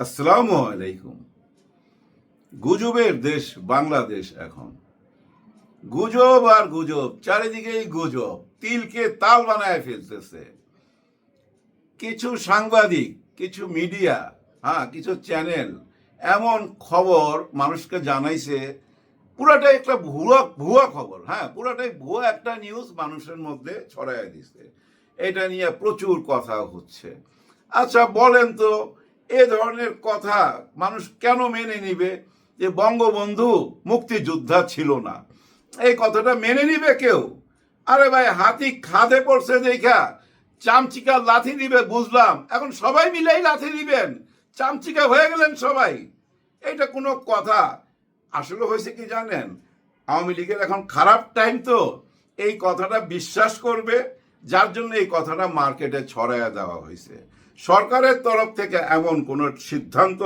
আসসালামু আলাইকুম। গুজবের দেশ বাংলাদেশ এখন। গুজব আর গুজব, চারিদিকেই গুজব, তিলকে তাল বানায় ফেলতেছে। কিছু সাংবাদিক, কিছু মিডিয়া হ্যাঁ কিছু চ্যানেল, এমন খবর মানুষকে জানাইছে, পুরাটাই একটা ভুয়া ভুয়া খবর হ্যাঁ পুরাটাই ভুয়া একটা নিউজ মানুষের মধ্যে ছড়াই দিছে। এটা নিয়ে প্রচুর কথা হচ্ছে। আচ্ছা বলেন তো এ ধরনের কথা মানুষ কেন মেনে নিবে যে বঙ্গবন্ধু মুক্তিযোদ্ধা ছিল না? এই কথাটা মেনে নিবে কেউ? আরে ভাই, হাতি খাদে পড়ছে দেখা চামচিকা লাথি দিবে, বুঝলাম। এখন সবাই মিলেই লাথি দিবেন। চামচিকা হয়ে গেলেন সবাই। এটা কোনো কথা। আসলে হয়েছে কি জানেন? আওয়ামী লীগের এখন খারাপ টাইম তো। এই কথাটা বিশ্বাস করবে, যার জন্য এই কথাটা মার্কেটে ছড়াইয়া দেওয়া হয়েছে। সরকারের তরফ থেকে এমন কোনো সিদ্ধান্ত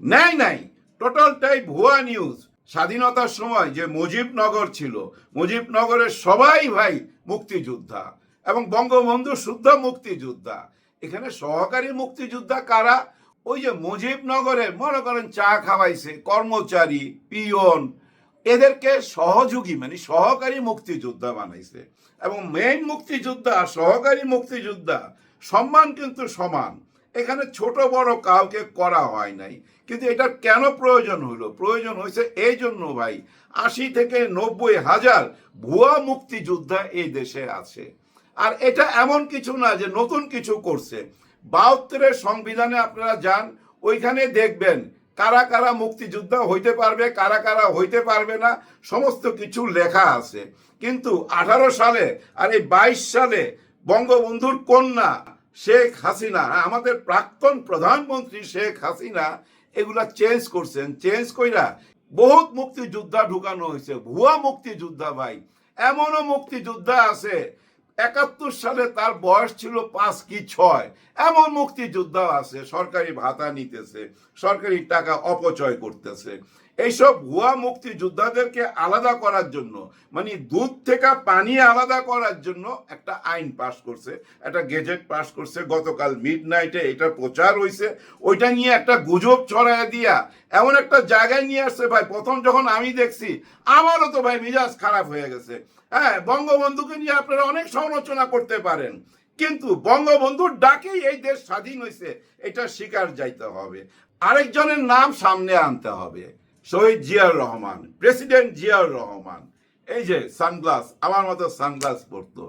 নেয় নাই। টোটালটাই ভুয়া নিউজ স্বাধীনতার সময় যে মুজিবনগর ছিল, মুজিবনগরের সবাই ভাই মুক্তিযোদ্ধা এবং বঙ্গবন্ধু শুদ্ধ মুক্তিযোদ্ধা। এখানে সহকারী মুক্তিযোদ্ধা কারা? ওই যে মুজিবনগরের, মনে করেন চা খাওয়াইছে, কর্মচারী, পিয়ন, এদেরকে সহযোগী মানে সহকারী মুক্তিযোদ্ধা বানাইছে। এবং মেইন মুক্তিযোদ্ধা, সহকারী মুক্তিযোদ্ধা সম্মান কিন্তু সমান। এখানে ছোট বড় কাউকে করা হয় নাই। কিন্তু এটা কেন প্রয়োজন হলো? প্রয়োজন হয়েছে এই জন্য ভাই, আশি থেকে নব্বই হাজার ভুয়া মুক্তিযোদ্ধা এই দেশে আছে। আর এটা এমন কিছু না যে নতুন কিছু করছে। বাহাত্তরের সংবিধানে আপনারা যান, ওইখানে দেখবেন কারা কারা মুক্তিযোদ্ধা হইতে পারবে, কারা কারা হইতে পারবে না, সমস্ত কিছু লেখা আছে। কিন্তু আঠারো সালে আর এই বাইশ সালে বঙ্গবন্ধুর কন্যা শেখ হাসিনা, আমাদের প্রাক্তন প্রধানমন্ত্রী শেখ হাসিনা এগুলা চেঞ্জ করছেন চেঞ্জ কইরা বহুত মুক্তিযোদ্ধা ঢুকানো হয়েছে, ভুয়া মুক্তিযোদ্ধা ভাই, এমনও মুক্তিযোদ্ধা আছে একাত্তর সালে তার বয়স ছিল পাঁচ কি ছয়। এমন মুক্তিযোদ্ধা আছে, সরকারি ভাতা নিতেছে, সরকারি টাকা অপচয় করতেছে। এইসব ভুয়া মুক্তিযোদ্ধাদেরকে আলাদা করার জন্য মানে দুধ থেকে পানি আলাদা করার জন্য একটা আইন পাশ করছে, একটা গেজেট পাশ করছে, গতকাল মিড নাইটে এটা প্রচার হয়েছে ওইটা নিয়ে একটা গুজব ছড়ায় দিয়া, এমন একটা জায়গায় নিয়ে আসছে ভাই, প্রথম যখন আমি দেখছি, আমারও তো ভাই মিজাজ খারাপ হয়ে গেছে। হ্যাঁ বঙ্গবন্ধুকে নিয়ে আপনারা অনেক সমালোচনা করতে পারেন। কিন্তু বঙ্গবন্ধুর ডাকেই এই দেশ স্বাধীন হয়েছে এটা স্বীকার যাইতে হবে। আরেকজনের নাম সামনে আনতে হবে, শহীদ জিয়াউর রহমান, প্রেসিডেন্ট জিয়াউর রহমান। এই যে সানগ্লাস, আমার মতো সানগ্লাস পরতো।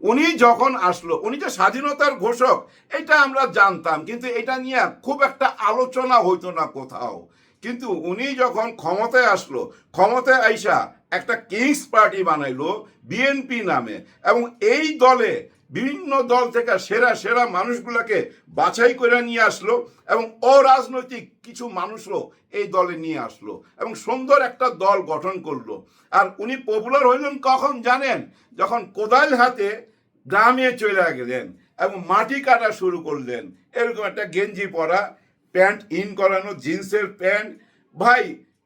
উনি যখন আসলো, উনি যে স্বাধীনতার ঘোষক, এটা আমরা জানতাম, কিন্তু এটা নিয়ে খুব একটা আলোচনা হইতো না কোথাও। কিন্তু উনি যখন ক্ষমতায় আসলো, ক্ষমতায় আইসা একটা কিংস পার্টি বানাইলো বিএনপি নামে। এবং এই দলে বিভিন্ন দল থেকে সেরা সেরা মানুষগুলোকে বাছাই করে নিয়ে আসলো এবং অরাজনৈতিক কিছু মানুষও এই দলে নিয়ে আসলো এবং সুন্দর একটা দল গঠন করল। আর উনি পপুলার হইলেন কখন জানেন? যখন কোদাল হাতে গ্রামে চলে গেলেন এবং মাটি কাটা শুরু করলেন। এরকম একটা গেঞ্জি পরা, প্যান্ট ইন করানো, জিন্সের প্যান্ট। ভাই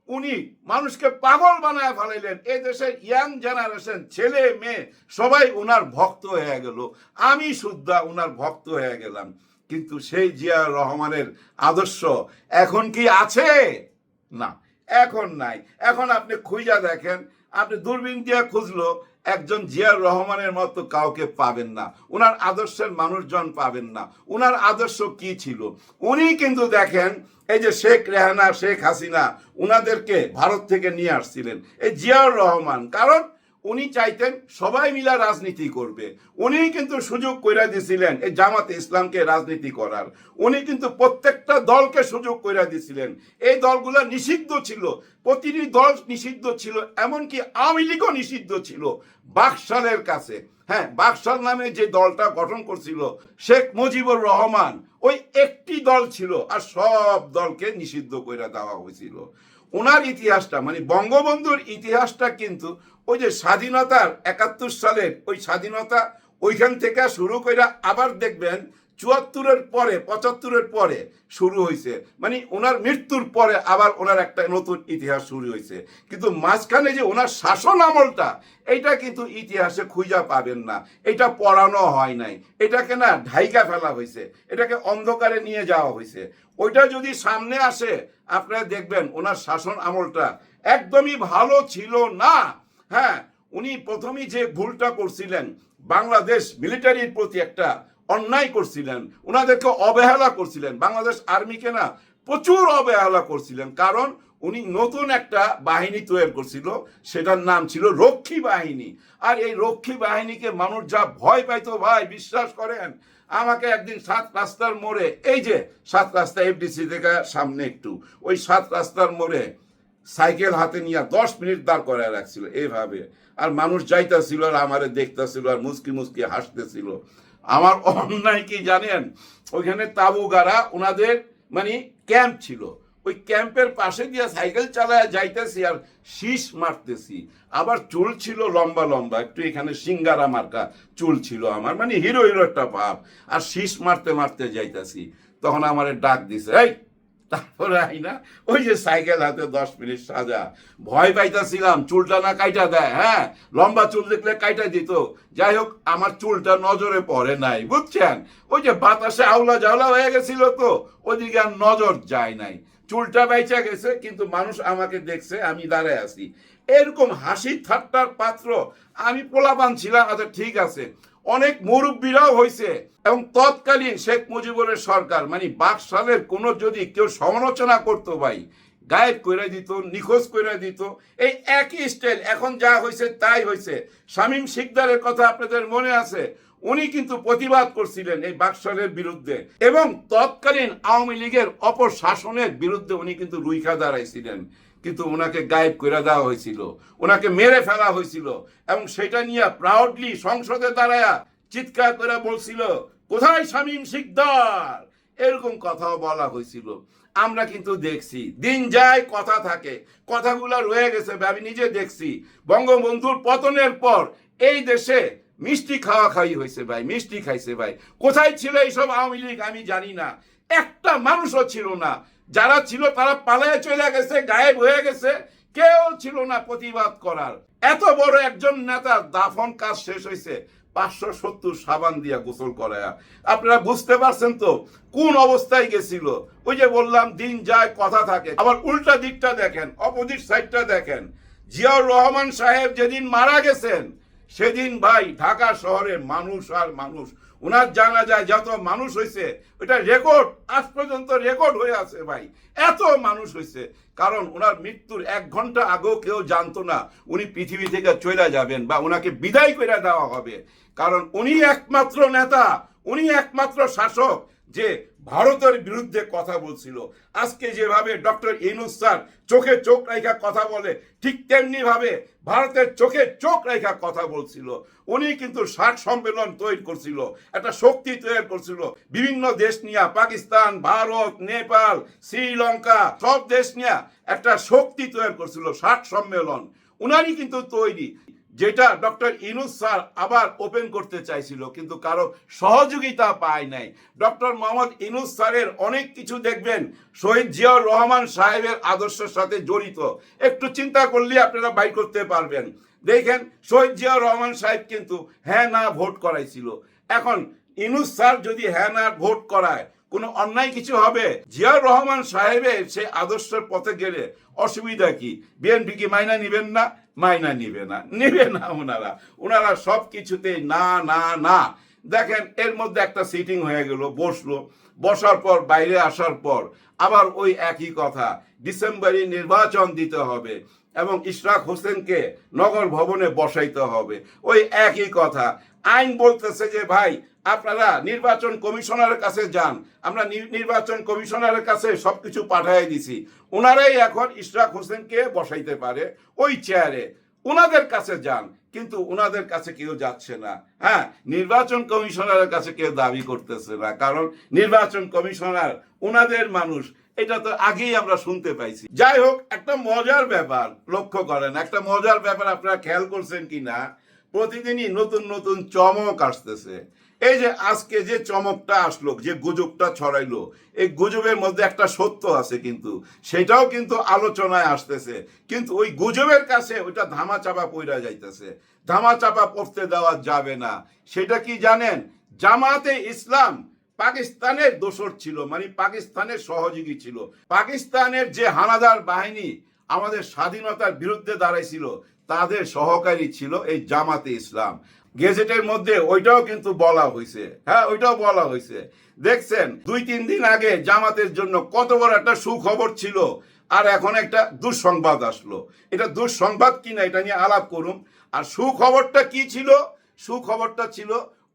উনি মানুষকে পাগল বানায় ফেলাইলেন। এই দেশের ইয়াং জেনারেশন ছেলে, মেয়ে, সবাই উনার ভক্ত হয়ে গেল। আমি শুদ্ধা উনার ভক্ত হয়ে গেলাম। কিন্তু সেই জিয়া রহমানের আদর্শ এখন কি আছে? না, এখন নাই। এখন আপনি খুঁজা দেখেন, আপনি দূরবীন দিয়ে খুঁজলো একজন জিয়ার রহমানের মতো কাউকে পাবেন না। উনার আদর্শের মানুষজন পাবেন না। উনার আদর্শ কি ছিল? উনি কিন্তু দেখেন, এই যে শেখ রেহানা, শেখ হাসিনা, উনাদেরকে ভারত থেকে নিয়ে আসছিলেন। এই জিয়াউর রহমান, কারণ উনি চাইতেন সবাই মিলা রাজনীতি করবে। উনি কিন্তু সুযোগ কইরা দিছিলেন এই জামাতে ইসলামকে রাজনীতি করার। উনি কিন্তু প্রত্যেকটা দলকে সুযোগ কইরা দিছিলেন। এই দলগুলো নিষিদ্ধ ছিল। প্রতিটি দল নিষিদ্ধ ছিল, এমনকি আওয়ামী লীগও নিষিদ্ধ ছিল বাকশালের কাছে। হ্যাঁ বাকশাল নামে যে দলটা গঠন করছিল, শেখ মুজিবুর রহমান, ওই একটি দল ছিল আর সব দলকে নিষিদ্ধ কইরা দেওয়া হয়েছিল। ওনার ইতিহাসটা মানে বঙ্গবন্ধুর ইতিহাসটা কিন্তু ওই যে স্বাধীনতার একাত্তর সালের ওই স্বাধীনতা ওইখান থেকে শুরু করে আবার দেখবেন চুয়াত্তরের পরে, পঁচাত্তরের পরে শুরু হয়েছে মানে ওনার মৃত্যুর পরে আবার ওনার একটা নতুন ইতিহাস শুরু হয়েছে কিন্তু মাঝখানে যে ওনার শাসন আমলটা, এইটা কিন্তু ইতিহাসে খুঁজা পাবেন না। এটা পড়ানো হয় নাই। এটাকে না ঢাইকা ফেলা হয়েছে এটাকে অন্ধকারে নিয়ে যাওয়া হয়েছে ওইটা যদি সামনে আসে, আপনারা দেখবেন ওনার শাসন আমলটা একদমই ভালো ছিল না। হ্যাঁ উনি প্রথমেই যে ভুলটা করছিলেন, বাংলাদেশ মিলিটারির প্রতি একটা অন্যায় করছিলেন ওনাদেরকে অবহেলা করছিলেন। বাংলাদেশ আর্মিকে না, প্রচুর অবহেলা করছিলেন। কারণ উনি নতুন একটা বাহিনী তৈরি করছিল, সেটার নাম ছিল রক্ষী বাহিনী। আর এই রক্ষী বাহিনীকে মানুষ যা ভয় পাইতো, ভাই, বিশ্বাস করেন, আমাকে একদিন সাত রাস্তার মোড়ে, এই যে সাত রাস্তা এফডিসি থেকে সামনে একটু, ওই সাত রাস্তার মোড়ে সাইকেল হাতে নিয়ে দশ মিনিট দাঁড় করায় রাখছিল এইভাবে আর মানুষ যাইতেছিল আর আমারে দেখতেছিল আর মুসকি মুসকি হাসতেছিল। আমার অন্যায় কি জানেন? ওইখানে তাবু গাড়া ওনাদের মানে ক্যাম্প ছিল। ওই ক্যাম্পের পাশে দিয়ে সাইকেল চালায় যাইতেছি আর শীষ মারতেছি। আবার চুল ছিল লম্বা লম্বা, একটু এখানে সিঙ্গারা মার্কা চুল ছিল আমার মানে হিরো হিরো একটা ভাব আর শীষ মারতে মারতে যাইতেছি, তখন আমার ডাক দিছে, এই তারপরে আই না ওই যে সাইকেল হাতে দশ মিনিট সাজা। ভয় পাইতাছিলাম, চুলটা না কাইটা দেয় হ্যাঁ? লম্বা চুল দেখলে কাইটা দিত। যাই হোক, আমার চুলটা নজরে পড়ে নাই, বুঝছেন? ওই যে বাতাসে আউলা জাউলা হয়ে গেছিল তো ওইদিকে আর নজর যায় নাই। চুলটা বাইচা গেছে, কিন্তু মানুষ আমাকে দেখছে, আমি দাঁড়ায় আছি। এরকম হাসি ঠাট্টার পাত্র, আমি পোলাপান ছিলাম আচ্ছা ঠিক আছে। অনেক মুরব্বীরাও হয়েছে এবং তৎকালীন শেখ মুজিবুরের সরকার মানে বাকশালের কোনো যদি কেউ সমালোচনা করতো ভাই, গায়েব করে দিত, নিখোঁজ করে দিত, এই একই স্টাইল এখন যা হয়েছে তাই হয়েছে শামীম শিকদারের কথা আপনাদের মনে আছে? উনি কিন্তু প্রতিবাদ করছিলেন এই বাকশালের বিরুদ্ধে। এবং তৎকালীন আওয়ামী লীগের অপশাসনের বিরুদ্ধে উনি কিন্তু রুইখা দাঁড়াইছিলেন। কিন্তু ওনাকে গায়েব করে দেওয়া হয়েছিল। ওনাকে মেরে ফেলা হয়েছিল এবং সেটা নিয়ে প্রাউডলি সংসদে দাঁড়ায়া চিৎকার করে বলছিল, কোথায় শামীম শিকদার? এরকম কথাও বলা হয়েছিল। আমরা কিন্তু দেখছি, দিন যায়, কথা থাকে। কথাগুলো রয়ে গেছে আমি নিজে দেখছি। বঙ্গবন্ধুর পতনের পর এই দেশে মিষ্টি খাওয়া খাই হয়েছে ভাই, মিষ্টি খাইছে ভাই। কোথায় ছিল এইসব আওয়ামী লীগ আমি জানি না। একটা মানুষও ছিল না। যারা ছিল তারা পালায় চলে গেছে, গায়েব হয়ে গেছে। কেউ ছিল না প্রতিবাদ করার। এত বড় একজন নেতার দাফন কাজ শেষ হয়েছে পাঁচশো সত্তর সাবান দিয়া গোসল করায়া। আপনারা বুঝতে পারছেন তো কোন অবস্থায় গেছিল? ওই যে বললাম, দিন যায়, কথা থাকে। আবার উল্টা দিকটা দেখেন, অপোজিট সাইডটা দেখেন। জিয়াউর রহমান সাহেব যেদিন মারা গেছেন, সেদিন ভাই ঢাকা শহরে মানুষ আর মানুষ ওনার জানা যায় যত মানুষ হয়েছে ওটা রেকর্ড, আজ পর্যন্ত রেকর্ড হয়ে আছে ভাই। এত মানুষ হয়েছে কারণ ওনার মৃত্যুর এক ঘণ্টা আগেও কেউ জানতো না উনি পৃথিবী থেকে চলে যাবেন বা ওনাকে বিদায় করে দেওয়া হবে। কারণ উনি একমাত্র নেতা, উনি একমাত্র শাসক যে ভারতের বিরুদ্ধে কথা বলছিল। আজকে যেভাবে ডক্টর ইনুস স্যার চোখে চোখ রেখা কথা বলে, ঠিক তেমনি ভাবে ভারতের চোখে চোখ রেখা কথা বলছিল। উনি কিন্তু ষাট সম্মেলন তৈরি করছিল, একটা শক্তি তৈরি করছিল। বিভিন্ন দেশ নিয়ে, পাকিস্তান, ভারত, নেপাল, শ্রীলঙ্কা, সব দেশ নিয়ে একটা শক্তি তৈরি করছিল, ষাট সম্মেলন। উনারই কিন্তু তৈরি। যেটা ডক্টর ইনুস স্যার আবার ওপেন করতে চাইছিল, কিন্তু কারও সহযোগিতা পায় নাই। ডক্টর মোহাম্মদ ইনুস স্যারের অনেক কিছু দেখবেন, শহীদ জিয়াউর রহমান সাহেবের আদর্শের সাথে জড়িত। একটু চিন্তা করলে আপনারা বাই করতে পারবেন। দেখেন, শহীদ জিয়াউর রহমান সাহেব কিন্তু হ্যাঁ না ভোট করাইছিল। এখন ইনুস স্যার যদি হ্যাঁ না ভোট করায় কোনো অন্যায় কিছু হবে? জিয়াউর রহমান সাহেবের সে আদর্শের পথে গেলে অসুবিধা কি? বিএনপি কি মাইনা নিবেন না? মাইনা নিবে না। নিবে না ওনারা। ওনারা সব কিছুতে না না না। দেখেন, এর মধ্যে একটা সিটিং হয়ে গেল, বসল। বসার পর, বাইরে আসার পর, আবার ওই একই কথা। ডিসেম্বরে নির্বাচন দিতে হবে। এবং ইশরাক হোসেনকে নগর ভবনে বসাইতে হবে। ওই একই কথা। আইন বলতেছে যে, ভাই, আপনারা নির্বাচন কমিশনারের কাছে যান। আমরা নির্বাচন কমিশনারের কাছে সবকিছু পাঠাই দিছি। ওনারাই এখন ইশরাক হোসেনকে বসাইতে পারে ওই চেয়ারে ওনাদের কাছে যান, কিন্তু ওনাদের কাছে কেউ যাচ্ছে না। হ্যাঁ নির্বাচন কমিশনারের কাছে কেউ দাবি করতেছে না। কারণ নির্বাচন কমিশনার ওনাদের মানুষ। এটা তো আগেই আমরা শুনতে পাইছি। যাই হোক, একটা মজার ব্যাপার লক্ষ্য করেন, একটা মজার ব্যাপার আপনারা খেয়াল করছেন কি না প্রতিদিনই নতুন নতুন চমক আসতেছে। এই যে আজকে যে চমকটা আসলো, যে গুজবটা ছড়াইলো, এই গুজবের মধ্যে একটা সত্য আছে কিন্তু, সেটাও কিন্তু আলোচনায় আসতেছে। কিন্তু ওই গুজবের কাছে ওইটা ধামা চাপা পইরা যাইতেছে। ধামা চাপা পড়তে দেওয়া যাবে না। সেটা কি জানেন? জামাতে ইসলাম পাকিস্তানের দোসর ছিল মানে পাকিস্তানের সহযোগী ছিল। পাকিস্তানের যে হানাদার বাহিনী আমাদের স্বাধীনতার বিরুদ্ধে দাঁড়াইছিল, তাদের সহকারী ছিল এই জামাতে ইসলাম। গেজেটের মধ্যে ওইটাও কিন্তু বলা হয়েছে হ্যাঁ ওইটাও বলা হয়েছে দেখছেন, দুই তিন দিন আগে জামাতের জন্য কত বড় একটা সুখবর ছিল, আর এখন একটা দুঃসংবাদ আসলো। এটা দুঃসংবাদ কিনা এটা নিয়ে আলাপ করুন। আর সুখবরটা কি ছিল? সুখবরটা ছিল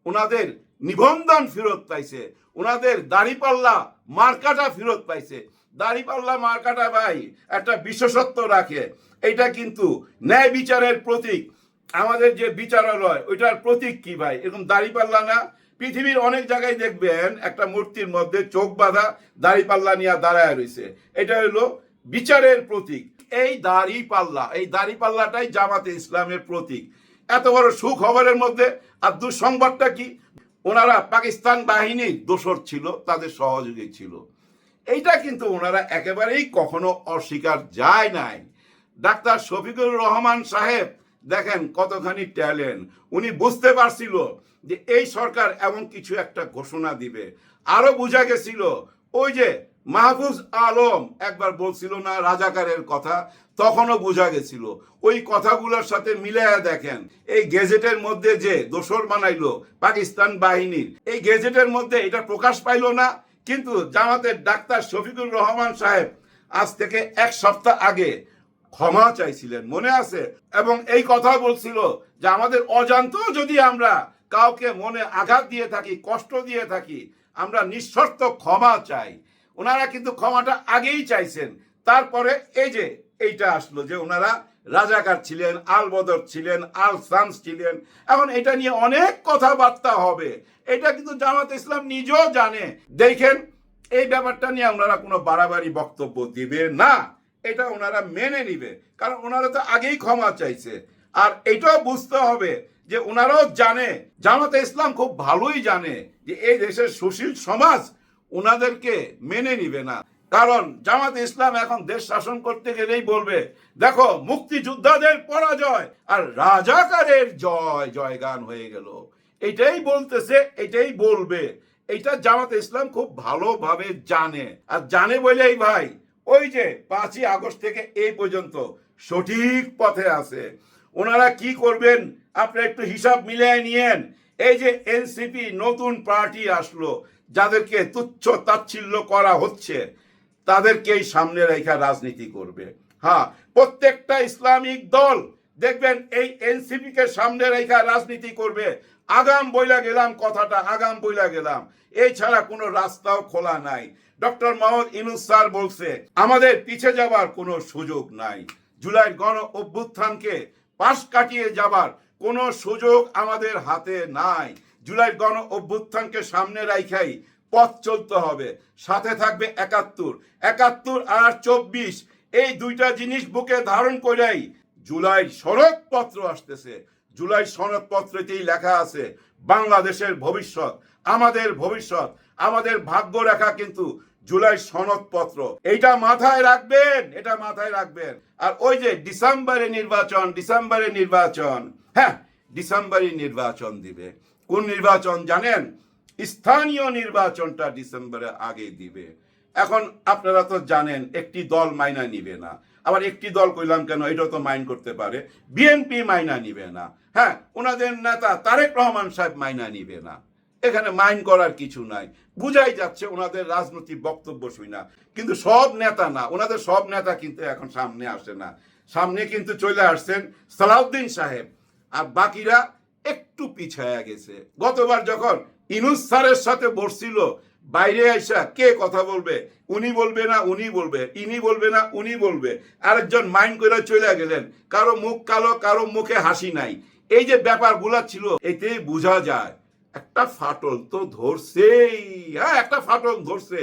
ওনাদের নিবন্ধন ফেরত পাইছে। ওনাদের দাড়িপাল্লা মার্কাটা ফেরত পাইছে। দাড়িপাল্লা মার্কাটা ভাই একটা বিশেষত্ব রাখে। এটা কিন্তু ন্যায় বিচারের প্রতীক। আমাদের যে বিচারালয়, ওইটার প্রতীক কি ভাই? এরকম দাড়িপাল্লা না? পৃথিবীর অনেক জায়গায় দেখবেন একটা মূর্তির মধ্যে চোখ বাঁধা দাড়িপাল্লা নিয়ে দাঁড়ায় রয়েছে। এটা হলো বিচারের প্রতীক। এই দাড়ি পাল্লা এই দাড়ি পাল্লাটাই জামাতে ইসলামের প্রতীক। এত বড় সুখবরের মধ্যে আর দুঃসংবাদটা কি? ওনারা পাকিস্তান বাহিনীর দোসর ছিল, তাদের সহযোগী ছিল। এইটা কিন্তু ওনারা একেবারেই কখনো অস্বীকার যায় নাই। ডাক্তার শফিকুর রহমান সাহেব, দেখেন কতখানি ট্যালেন্ট। উনি বুঝতে পারছিল যে এই সরকার এমন কিছু একটা ঘোষণা দিবে। আরও বোঝা গেছিল, ওই যে মাহফুজ আলম একবার বলছিল না রাজাকারের কথা, তখনও বোঝা গেছিল। ওই কথাগুলোর সাথে মিলাইয়া দেখেন, এই গেজেটের মধ্যে যে দোসর বানাইলো পাকিস্তান বাহিনীর, এই গেজেটের মধ্যে এটা প্রকাশ পাইলো না, কিন্তু জামাতের ডাক্তার শফিকুর রহমান সাহেব আজ থেকে এক সপ্তাহ আগে ক্ষমা চাইছিলেন, মনে আছে? এবং এই কথা বলছিল যে আমাদের অজান্তেও যদি আমরা কাউকে মনে আঘাত দিয়ে থাকি, কষ্ট দিয়ে থাকি, আমরা নিঃশর্ত ক্ষমা চাই। ওনারা কিন্তু ক্ষমাটা আগেই চাইছেন। তারপরে এই যে এইটা আসলো যে ওনারা রাজাকার ছিলেন, আল বদর ছিলেন, আল সামস ছিলেন। এখন এটা নিয়ে অনেক কথাবার্তা হবে। এটা কিন্তু জামাত ইসলাম নিজেও জানে। দেখেন, এই ব্যাপারটা নিয়ে ওনারা কোনো বাড়াবাড়ি বক্তব্য দিবে না। এটা ওনারা মেনে নিবে। কারণ ওনারা তো আগেই ক্ষমা চাইছে। আর এটাও বুঝতে হবে যে ওনারাও জানে, জামাতে ইসলাম খুব ভালোই জানে যে এই দেশের সুশীল সমাজ ওনাদেরকে মেনে নিবে না। কারণ জামাতে ইসলাম এখন দেশ শাসন করতে গেলেই বলবে, দেখো, মুক্তিযোদ্ধাদের পরাজয় আর রাজাকারের জয়, জয়গান হয়ে গেল। এটাই বলতেছে, এটাই বলবে। এটা জামাতে ইসলাম খুব ভালোভাবে জানে। আর জানে বলেই ভাই, ওই যে পাঁচই আগস্ট থেকে এই পর্যন্ত সঠিক পথে আছে। ওনারা কি করবেন? আপনি একটু হিসাব মিলিয়ে নিয়েন। এই যে এনসিপি নতুন পার্টি আসলো যাদেরকে তুচ্ছ তাচ্ছিল্য করা হচ্ছে, তাদেরকেই সামনে রেখা রাজনীতি করবে। হ্যাঁ প্রত্যেকটা ইসলামিক দল, দেখবেন এই এনসিপি কে সামনে রেখা রাজনীতি করবে। আগাম বইলা গেলাম কথাটা, আগাম বইলা গেলাম। এই ছাড়া কোনো রাস্তাও খোলা নাই। ডক্টর মোহাম্মদ ইনুস স্যার বলছে, আমাদের পিছে যাবার কোনো সুযোগ নাই। জুলাই গণ অভ্যুত্থানকে পাশ কাটিয়ে যাবার কোনো সুযোগ আমাদের হাতে নাই। জুলাই গণ অভ্যুত্থানকে সামনে রাইখাই পথ চলতে হবে। সাথে থাকবে একাত্তর। একাত্তর আর চব্বিশ, এই দুইটা জিনিস বুকে ধারণ করেই জুলাই সনদপত্র আসতেছে। জুলাই সনদপত্রতেই লেখা আছে, বাংলাদেশের ভবিষ্যৎ, আমাদের ভবিষ্যৎ, আমাদের ভাগ্য রেখা কিন্তু জুলাই সনদপত্র। এইটা মাথায় রাখবেন, এটা মাথায় রাখবেন। আর ওই যে ডিসেম্বরে নির্বাচন ডিসেম্বরে নির্বাচন হ্যাঁ ডিসেম্বরে নির্বাচন দিবে। কোন নির্বাচন জানেন? স্থানীয় নির্বাচনটা ডিসেম্বরে আগে দিবে। এখন আপনারা তো জানেন, একটি দল মাইনা নিবে না। আবার একটি দল কইলাম কেন এটা তো মাইন করতে পারে। বিএনপি মাইনা নিবে না। হ্যাঁ ওনাদের নেতা তারেক রহমান সাহেব মাইনা নিবে না। এখানে মাইন করার কিছু নাই। বুঝাই যাচ্ছে ওনাদের রাজনৈতিক বক্তব্য শুই না। কিন্তু সব নেতা না ওনাদের সব নেতা কিন্তু এখন সামনে আসে না। সামনে কিন্তু চলে আসছেন সালাউদ্দিন সাহেব। আর বাকিরা একটু পিছায়া গেছে। গতবার যখন ইনুস স্যারের সাথে বসছিল, বাইরে আইসা কে কথা বলবে? উনি বলবে না, উনি বলবে। ইনি বলবে না, উনি বলবে। আরেকজন মাইন্ড করে চলে গেলেন, কারও মুখ কালো, কারও মুখে হাসি নাই। এই যে ব্যাপারগুলা ছিল, এতেই বোঝা যায়, একটা ফাটল তো ধরছেই হ্যাঁ একটা ফাটল ধরছে।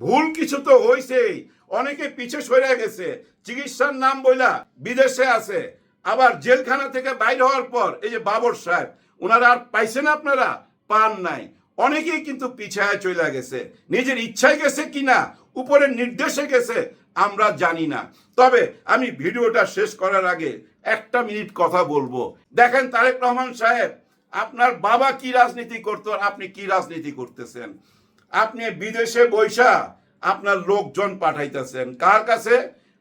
ভুল কিছু তো হইছেই। অনেকে পিছে সরে গেছে। চিকিৎসার নাম বইলা বিদেশে আছে। আবার জেলখানা থেকে বাইরে হওয়ার পর, এই যে বাবর সাহেব ওনারা আর পাইছেন আপনারা? পান নাই। অনেকেই কিন্তু পিছায় চলে গেছে। নিজের ইচ্ছায় গেছে কিনা উপরের নির্দেশে গেছে, আমরা জানি না। তবে আমি ভিডিওটা শেষ করার আগে একটা মিনিট কথা বলব। দেখেন তারেক রহমান সাহেব, আপনার বাবা কি রাজনীতি করতো আর আপনি কি রাজনীতি করতেছেন? আপনি বিদেশে বৈশা আপনার লোকজন পাঠাইতেছেন। কার কাছে?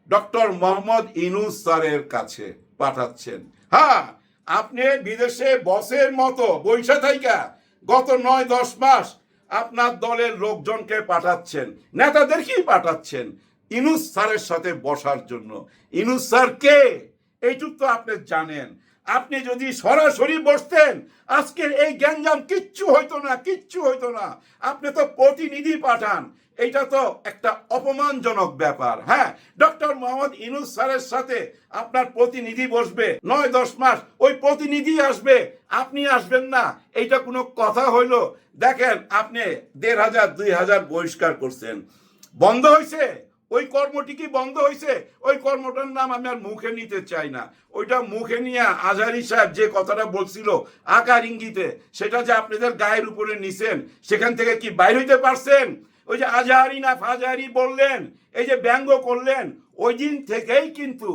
ডক্টর মোহাম্মদ ইনুস স্যারের কাছে। পাঠাচ্ছেন। হ্যাঁ আপনি বিদেশে বসের মতো বৈশা থাইকা গত নয়, দশ মাস আপনার দলের লোকজনকে পাঠাচ্ছেন নেতাদেরকেই পাঠাচ্ছেন? ইনুস স্যারের সাথে বসার জন্য। ইনুস স্যার কে? এইটুক তো আপনি জানেন। আপনি যদি সরাসরি বসতেন, আজকের এই গ্যাঞ্জাম কিচ্ছু হইতো না, কিচ্ছু হইতো না। আপনি তো প্রতিনিধি পাঠান। এটা তো একটা অপমানজনক ব্যাপার হ্যাঁ? ডক্টর মোহাম্মদ ইনুস স্যারের সাথে আপনার প্রতিনিধি বসবে, নয়, দশ মাস। ওই প্রতিনিধি আসবে, আপনি আসবেন না। এইটা কোনো কথা হইল? দেখেন, আপনি দেড় হাজার, দুই হাজার বহিষ্কার করছেন। বন্ধ হয়েছে ওই কর্মটি কি বন্ধ হয়েছে ওই কর্মটার নাম আমি আর মুখে নিতে চাই না। ওইটা মুখে নিয়ে আজহারি সাহেব যে কথাটা বলছিল আকার ইঙ্গিতে, সেটা যে আপনাদের গায়ের উপরে নিছেন, সেখান থেকে কি বাইর হইতে পারছেন? ওই যে আজহারি না ফাজহারি বললেন, এই যে ব্যঙ্গ করলেন, ওই দিন থেকেই কিন্তু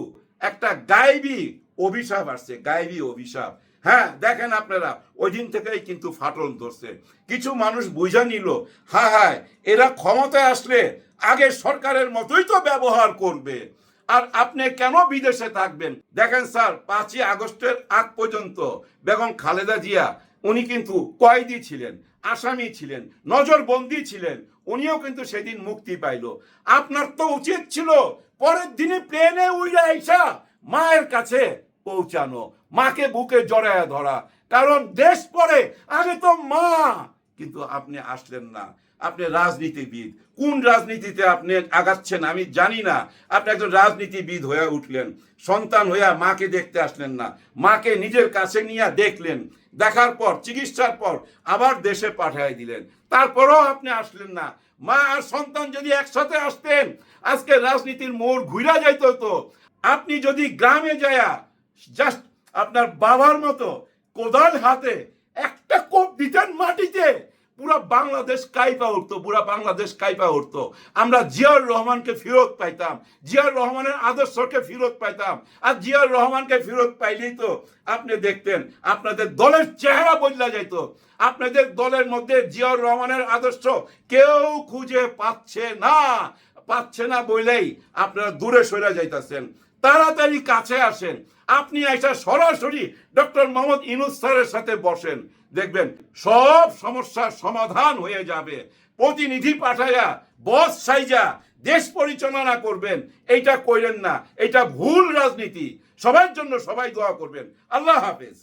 একটা গায়েবী অভিশাপ আসছে, গায়েবী অভিশাপ। হ্যাঁ দেখেন আপনারা, ওই দিন থেকেই কিন্তু ফাটল ধরছে। কিছু মানুষ বুঝা নিল হ্যাঁ হ্যাঁ এরা ক্ষমতায় আসলে আগে সরকারের মতোই তো ব্যবহার করবে। আর আপনি কেন বিদেশে থাকবেন? দেখেন স্যার, পাঁচই আগস্টের আগ পর্যন্ত বেগম খালেদা জিয়া, উনি কিন্তু কয়েদি ছিলেন, আসামি ছিলেন, নজরবন্দি ছিলেন, উনিও কিন্তু সেদিন মুক্তি পাইল। আপনার তো উচিত ছিল পরের দিনে প্লেনে উইরা আইসা মায়ের কাছে পৌঁছানো, মাকে বুকে জড়ায় ধরা। কারণ দেশ পরে, আগে তো মা, কিন্তু আপনি আসলেন না। আপনি রাজনীতিবিদ কোন রাজনীতিতে আপনি আগাচ্ছেন আমি জানি না। আপনি একজন রাজনীতিবিদ হয়ে উঠলেন, সন্তান হইয়া মাকে দেখতে আসলেন না। মাকে নিজের কাছে নিয়ে দেখলেন, দেখার পর, চিকিৎসার পর আবার দেশে পাঠিয়ে দিলেন। তারপরেও আপনি আসলেন না। মা আর সন্তান যদি একসাথে আসতেন, আজকে রাজনীতির মোড় ঘুরা যাইতো তো। আপনি যদি গ্রামে যায়া, জাস্ট আপনার বাবার মতো কোদাল হাতে একটা কোপ দিতেন মাটিতে পুরা বাংলাদেশ কাইপা উঠতো, পুরা বাংলাদেশ কাইপা উঠতো। আমরা জিয়াউর রহমানকে ফেরত পাইতাম, জিয়াউর রহমানের আদর্শকে ফেরত পাইতাম। আর জিয়াউর রহমানকে ফেরত পাইলেই তো আপনি দেখতেন, আপনাদের দলের চেহারা বদলা যাইতো। আপনাদের দলের মধ্যে জিয়াউর রহমানের আদর্শ কেউ খুঁজে পাচ্ছে না পাচ্ছে না বলেই আপনারা দূরে সরে যাইতাছেন। তাড়াতাড়ি কাছে আসেন, আপনি এসে সরাসরি ডক্টর মোহাম্মদ ইনুস স্যারের সাথে বসেন। দেখবেন, সব সমস্যার সমাধান হয়ে যাবে। প্রতিনিধি পাঠাইয়া বস সাইজা, দেশ পরিচালনা করবেন। এইটা কইলেন না এটা ভুল রাজনীতি। সবার জন্য সবাই দোয়া করবেন। আল্লাহ হাফেজ।